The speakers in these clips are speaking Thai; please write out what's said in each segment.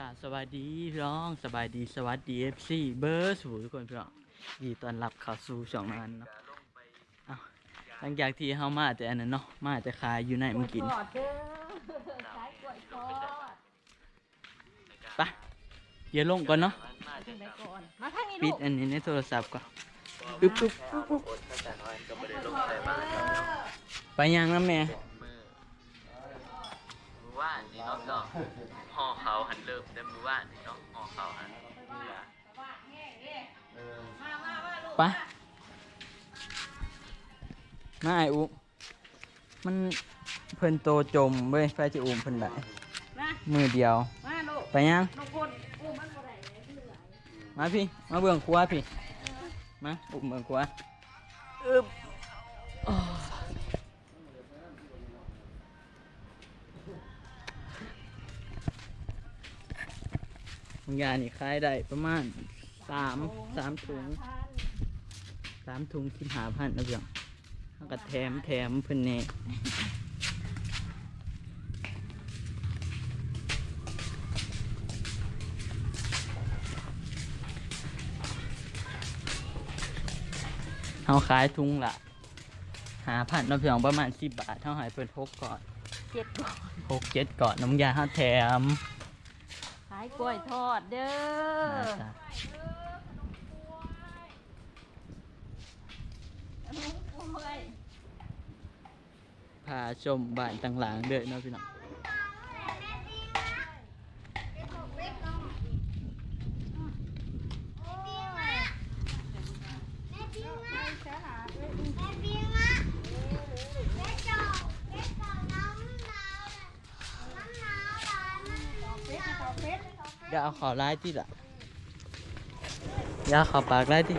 กราบสวัสดีพี่น้องสบายดีสวัสดีเอฟซีเบอร์สูทุกคนพี่น้องยินดีต้อนรับเข้าสู่ช่องนั้นเนาะเอาหลังจากที่เฮามาแต่อันนั้นเนาะมาแต่ขายอยู่ในเมื่อกี้กอดเด้อสายกล้วยทอดไปเดี๋ยวลงก่อนเนาะขึ้นไปก่อนมาทางนี้ปิลูดกอันนี้ในโทรศัพท์ก่อนปึ๊บปึ๊บปึ๊บปึ๊บไปยังนะแม่มือมื เขาหันเริ่มแต่มือว่านนี่เนาะห่อเขาหันไปมาไอ้อุมันเพิ่นโตจมเว้ยไฟจะอุ้มเพิ่นได้มามือเดียวมาลูกไปยังลูกคนอู้มันบ่ได้เลยเหนื่อยมาพี่ มาเบื้องครัวพี่ มาอุ้มเบื้องครัวอึบ อ้าวบางอย่างนี่ขายได้ประมาณสามสามถุงสามถุงสิบห้าพันนะเพื่อนแล้วก็แถมแถมเพิ่นเน่เขาขายถุงละหาพันนะเพื่อนประมาณสิบบาทเท่าหายเพิ่นหกก่อนเจ็ดก่อนหกเจ็ดก่อนน้ำยาห้าแถมสายกล้วยทอดเด้อนะจ๊ะลูกกล้วยพาชมบ้านต่างหลังเด้อเนาะพี่น้อง อย่าเอาขอไล่ที่ละอย่าเอาขอปากไล่ที่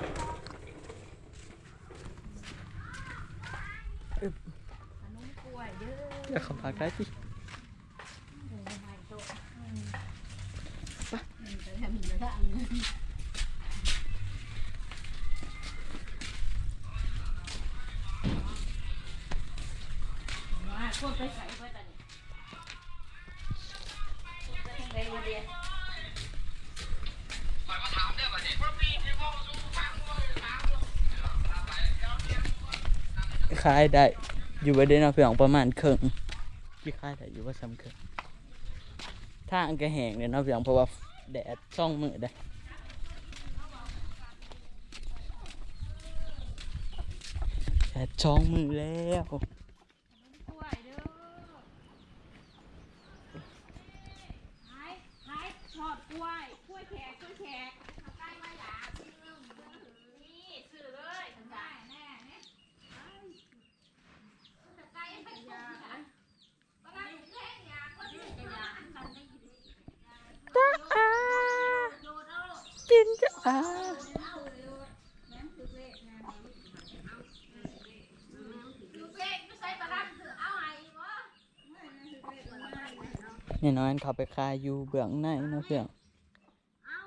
ยเด้ออย่าขอปากไล่ที่ไปใส่ไปแต่นี่ไปทางใดวะเดีย ขายได้ อยู่ไปได้เนาเพียงประมาณครึ่งที่ขายได้อยู่ว่าซ้ำครึ่งทางก็แห้งเลยเนาะเพียงเพราะว่าแดดช่องมือได้แดดช่องมือแล้ว กล้วยเด้อขายขายทอดกล้วยกล้วยแขกกล้วยแขกเอาใกล้มาหยาซื้อนี่ซื้อเลยทำได้แน่เนี่ยจะใกล้ไปยาก็ได้แค่ยาก็ซื้อยาอันนั้นได้ยิน จ้าอา โดนเอา กินจ้าอา เอาแม่นคือเลขนะคือเลขไม่ใช่ปลาร้าคือเอาไห้บ่ เนี่น้อยเขาไปคายอยู่เบื้องในนะเพื่อนอ๋อา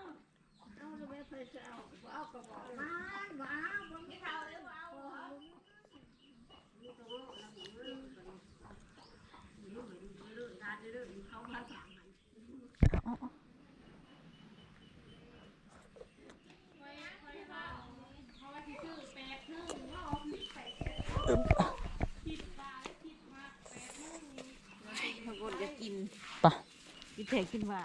เอากระบอกมาบ่เอาบ่มีเขาเลยบ่เอาบ่เอา บางคนจะกิน ปะ กิน แทกินหว่า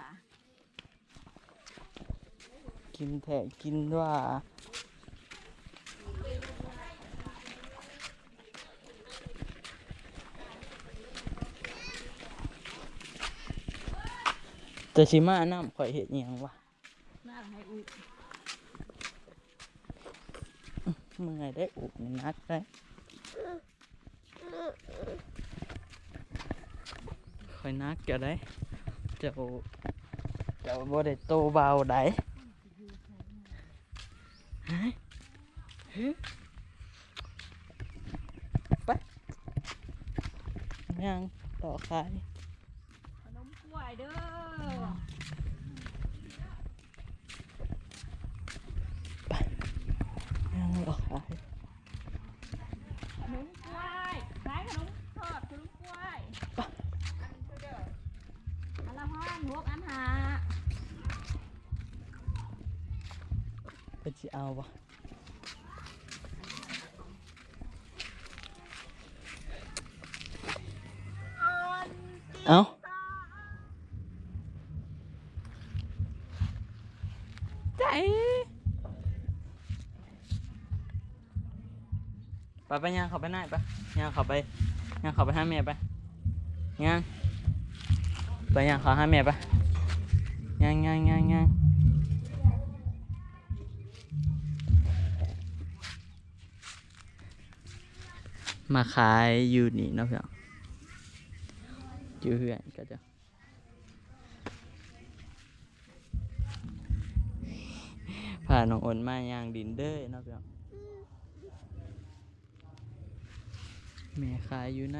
กินแทะกินว่าจะชิมาน้ำข่อยเห็ดอิหยังวะน่าให้อุ้ยมึงไงได้อุบในนักได้ข่อยนักจะได้ เจ้าเจ้าบ่ได้โตเบาได้เฮ้ยเฮ้ยไปยังต่อขายขนมกล้วยเด้อไปยังต่อขาย ไปจิเอาปะเอาใจไปไปย่างเขาไปไหนไปย่างเขาไปย่างเขาไปห้าแม่ไปย่างไปย่างเขาห้าแม่ไปย่างย่างย่างย่าง มาขายอยู่นี่เนาะพี่น้องอยู่เพื่อนก็จะพาน้องอ้นมาย่างดินเด้อเนาะพี่น้องแม่ขายอยู่ไหน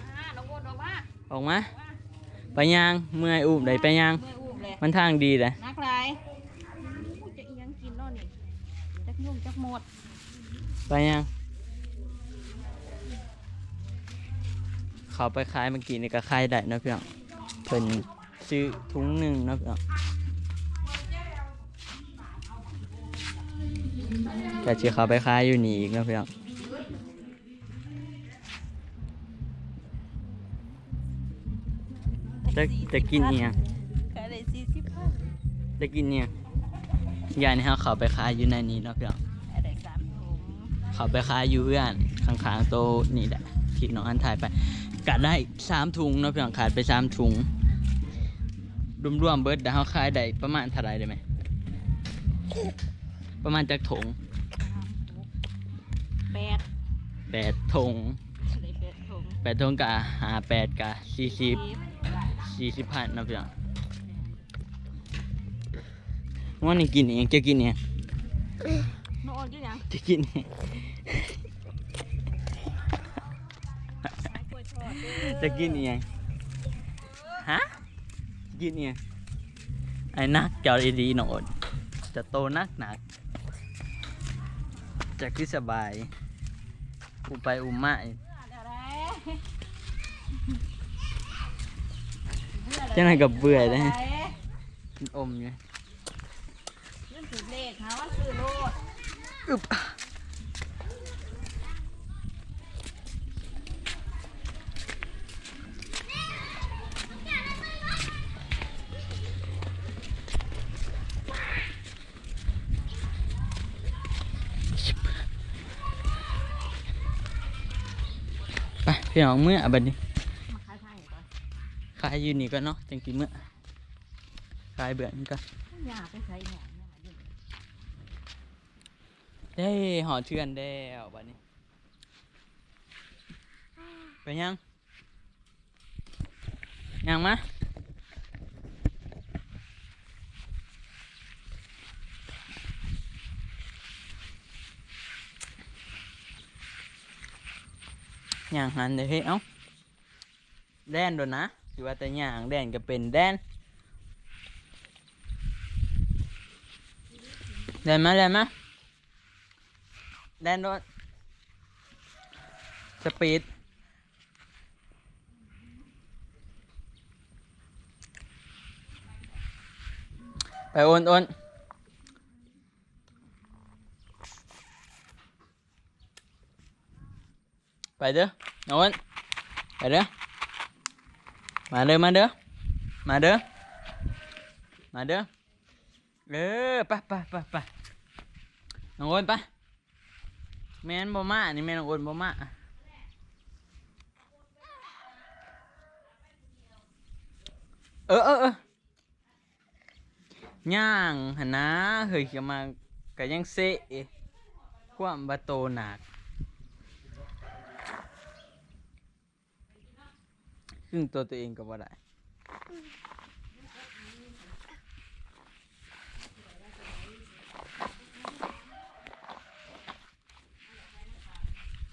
อ่าน้องวนออกมาออกมา ไปย่างเมื่อยอุ้มได้ไปย่างเมื่อยอุ้มเลยมันทางดีเลยนักไรอู้จะอีหยังกินเนาะนี่จักยุ่งจักหม ด ไปย่างเขาไปขายเมื่อกี้นี่ก็ขายได้เนาะพี่น้องเพิ่นซื้อถุงหนึ่งเนาะพี่น้องก็จะเขาไปค้ายอยู่นี่อีกนะพี่น้องจะจะกินเนี่ยงขายได้สี่สิบพันจะกินเนี่ยงยายนี่ฮะเขาไปค้ายอยู่ในนี้เนาะพี่น้อง เขาไปค้ายอยู่เพื่อนข้างๆโตะนี่แหละที่น้องอันถ่ายไปกะได้สามถุงเนาะพี่น้องขาดไปสามถุงรวมๆเบิร์ดแต่เขาขายได้ประมาณเท่าไหรได้ไหมประมาณจากถุงแปดแปดถุงได้แปดถุงแปดถุงกะหาแปดกะสี่สิบสี่สิบพันนะพี่น้องว่านี่กินเองจะกินเองน้ องอ้นกินหยังจะกินเองขายกล้วยทอดเด้อจะกินเองฮะกินเองไอ้นักเจ้าดีๆหนอนจะโตนักหนักจะคือสบายอุไปอุมาอีกเดี๋ยวได้จังไหนกับเบื่อเลยได้อมอยู่เรื่องถือเลขหาว่าซื้อโลด อึบไปพี่น้องเมื่อบัดนี้ขายอยู่นี่ก็เนาะจังกินเมื่อขายเบื่อนี่ก็อยากไปใส่หยังเนี่ย เด้หอเชื่อนแล้วบัดนี้ ไปยัง ยังมาย่างหันเลยเฮ้เอ้าแดนโดนนะอยู่ว่าแต่ย่างแดนก็เป็นแดนแดนมาแดนมา แดนโดนสปีดไปโอนโอนไปเด้อโอนไปเด้อมาเด้อมาเด้อมาเด้อมาเด้อเออไปไปไปไปน้องโอนไป แม่นบ่มานี่แม่นองโอนบ่มาเออเออเออย่างหนะเฮ้ยก็มาก็ยังเซะความบาโตหนักซึ่งตัวตัวเองก็บ่ได้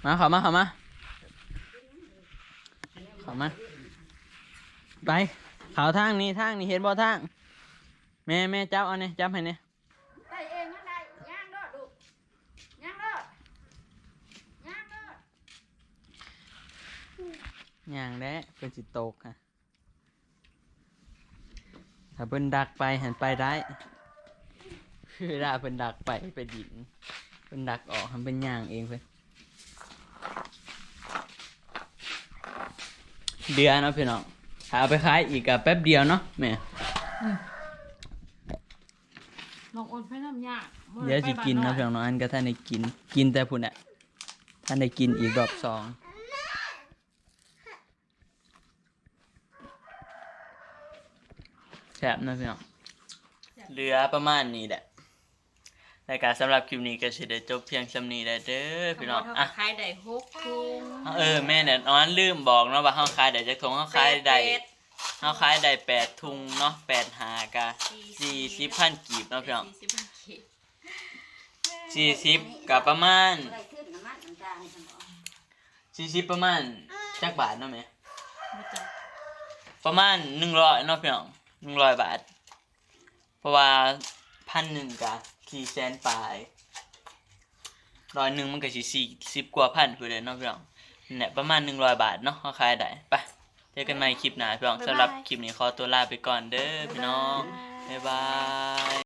มาเข้ามาเข้ามาเข้ามา ไปเขาทางนี้ทางนี้เห็นบ่ทาง แม่แม่จับเอาเนี่ยจับให้เนี่ยได้เองนั่นได้ย่างเด้อลูกย่างเด้อย่างเด้อย่างแล้วเป็นสิตกฮะถ้าถ้าเพิ่นดักไปหันไปได้เวลาเพิ่นดักไปไปดินเพิ่นดักออกหันเป็นย่างเองเพิ่น เดือนเนาะพี่น้องถ้าเอาไปขายอีกกับแป๊บเดียวเนาะแม่น้องโอนไปน้ำยากเดี๋ยวจะกินเนาะพี่น้องเนาะอันก็ท่านได้กิน กินแต่พุ่นอะท่านได้กินอีกรอบสองแซ่บเนาะพี่น้องเหลือประมาณนี้แหละ รายการสำหรับคลิปนี้ก็สิได้จบเพียงสำนี้ได้เด้อพี่น้องอะขายได้หกถุงเออแม่เนี่ยน้องลืมบอกเนาะว่าเฮาขายได้จักถุงเฮาขายได้เฮาขายได้แปดถุงเนาะแปดหากะสี่สิบพันกีบเนาะพี่น้องสี่สิบพันขีดสี่สิบกับประมาณอะไรขึ้นน้ำมันน้ำตาลสมองสี่สิบประมาณจักบาทเนาะแม่บ่จักประมาณหนึ่งร้อยเนาะพี่น้องหนึ่งร้อยบาท เพราะว่าพันหนึ่งกะ สี่แสนปลายร้อยหนึ่งมันก็สี่สี่สิบกว่าพันคือเลยเนาะพี่น้องเนี่ยประมาณหนึ่งร้อยบาทเนาะเขาขายได้ไปเจอกันใหม่คลิปหน้าพี่น้องสำหรับคลิปนี้ขอตัวลาไปก่อนเด้อพี่น้องบ๊ายบาย